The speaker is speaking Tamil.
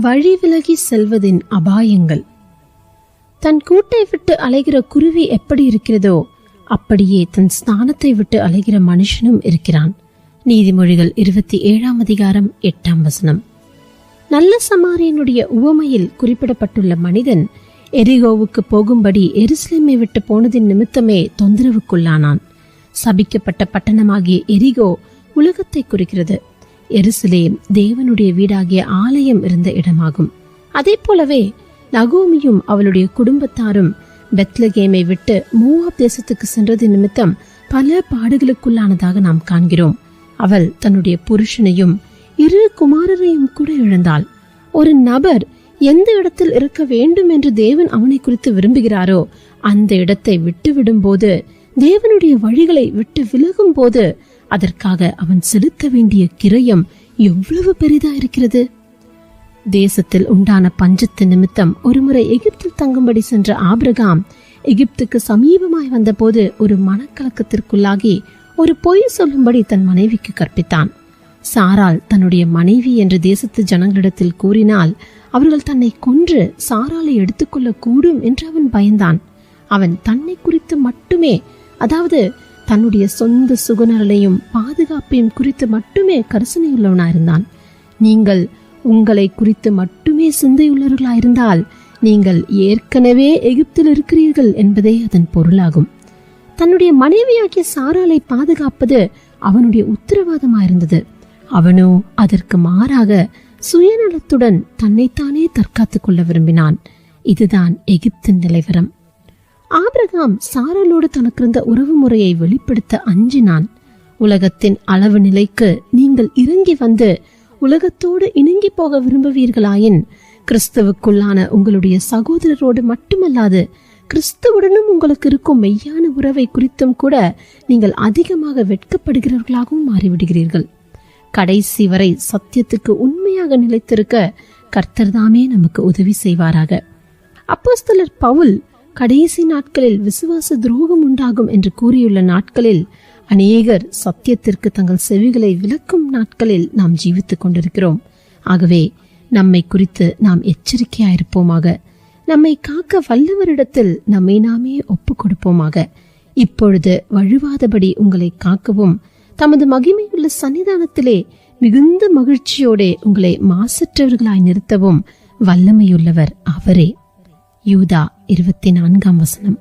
வழி விலகி செல்வதின் அபாயங்கள். தன் கூட்டை விட்டு அலைகிற குருவி எப்படி இருக்கிறதோ அப்படியே தன் ஸ்தானத்தை விட்டு அலைகிற மனுஷனும் இருக்கிறான். நீதிமொழிகள் இருபத்தி ஏழாம் அதிகாரம் எட்டாம் வசனம். நல்ல சமாரியனுடைய உவமையில் குறிப்பிடப்பட்டுள்ள மனிதன் எரிகோவுக்கு போகும்படி எருசலேமை விட்டு போனதின் நிமித்தமே தொந்தரவுக்குள்ளானான். சபிக்கப்பட்ட பட்டணமாகிய எரிகோ உலகத்தை குறிக்கிறது. எருசலேம் தேவனுடைய வீடாகிய ஆலயம் இருந்த இடமாகும். அதே போலவே நகோமியும் அவளுடைய குடும்பத்தாரும் பெத்லகேமை விட்டு மூவாப் தேசத்துக்கு சென்றது நிமித்தம் பல பாடுகளுக்குள்ளானதாக நாம் காண்கிறோம். அவள் தன்னுடைய புருஷனையும் இரு குமாரரையும் கூட இழந்தாள். ஒரு நபர் எந்த இடத்தில் இருக்க வேண்டும் என்று தேவன் அவனை குறித்து விரும்புகிறாரோ அந்த இடத்தை விட்டுவிடும் போது தேவனுடைய வழிகளை விட்டு விலகும் போது அதற்காக அவன் செலுத்த வேண்டிய கிரயம் எவ்வளவு பெரிதா இருக்கிறது? தேசத்தில் உண்டான பஞ்சத்து நிமித்தம் ஒருமுறை எகிப்தில் தங்கும்படி சென்ற ஆபிரகாம் எகிப்துக்கு சமீபமாய் வந்தபோது ஒரு மனக்கலக்கத்திற்குள்ளாகி ஒரு பொய் சொல்லும்படி தன் மனைவிக்கு கற்பித்தான். சாரால் தன்னுடைய மனைவி என்று தேசத்து ஜனங்களிடத்தில் கூறினால் அவர்கள் தன்னை கொன்று சாராலை எடுத்துக்கொள்ள கூடும் என்று அவன் பயந்தான். அவன் தன்னை குறித்து மட்டுமே அதாவது தன்னுடைய சொந்த சுகுணங்களையும் பாதுகாப்பையும் குறித்து மட்டுமே கரிசனையுள்ளவனா இருந்தான். நீங்கள் உங்களை குறித்து மட்டுமே சிந்தையுள்ளவர்களாயிருந்தால் நீங்கள் ஏற்கனவே எகிப்தில் இருக்கிறீர்கள் என்பதே அதன் பொருளாகும். தன்னுடைய மனைவியாகிய சாராலை பாதுகாப்பது அவனுடைய உத்தரவாதமாயிருந்தது. அவனோ அதற்கு மாறாக சுயநலத்துடன் தன்னைத்தானே தற்காத்துக் கொள்ள விரும்பினான். இதுதான் எகிப்தின் நிலைவரம். ஆபிரகாம் சாரலோடு தனக்கு இருந்த உறவு முறையை வெளிப்படுத்த அஞ்சினான். உலகத்தின் அளவு நிலைக்கு நீங்கள் இறங்கி வந்து உலகத்தோடு இணங்கி போக விரும்புவீர்களாயின் கிறிஸ்துவுக்குள்ளான உங்களுடைய சகோதரரோடு மட்டுமல்லாது கிறிஸ்துவுடனும் உங்களுக்கு இருக்கும் மெய்யான உறவை குறித்தும் கூட நீங்கள் அதிகமாக வெட்கப்படுகிறவர்களாகவும் மாறிவிடுகிறீர்கள். கடைசி வரை சத்தியத்துக்கு உண்மையாக நிலைத்திருக்க கர்த்தர்தாமே நமக்கு உதவி செய்வாராக. அப்போஸ்தலர் பவுல் கடைசி நாட்களில் விசுவாச துரோகம் உண்டாகும் என்று கூறியுள்ள நாட்களில் அநேகர் சத்தியத்திற்கு தங்கள் செவிகளை விளக்கும் நாட்களில் நாம் ஜீவித்துக் கொண்டிருக்கிறோம். ஆகவே நம்மை குறித்து நாம் எச்சரிக்கையாயிருப்போமாக நம்மை காக்க வல்லவரிடத்தில் நம்மை நாமே ஒப்புக் கொடுப்போமாக. இப்பொழுது வழுவாதபடி உங்களை காக்கவும் தமது மகிமையுள்ள சன்னிதானத்திலே மிகுந்த மகிழ்ச்சியோடே உங்களை மாசற்றவர்களாய் நிறுத்தவும் வல்லமையுள்ளவர் அவரே. யூதா இருபத்தி நான்காம் வசனம்.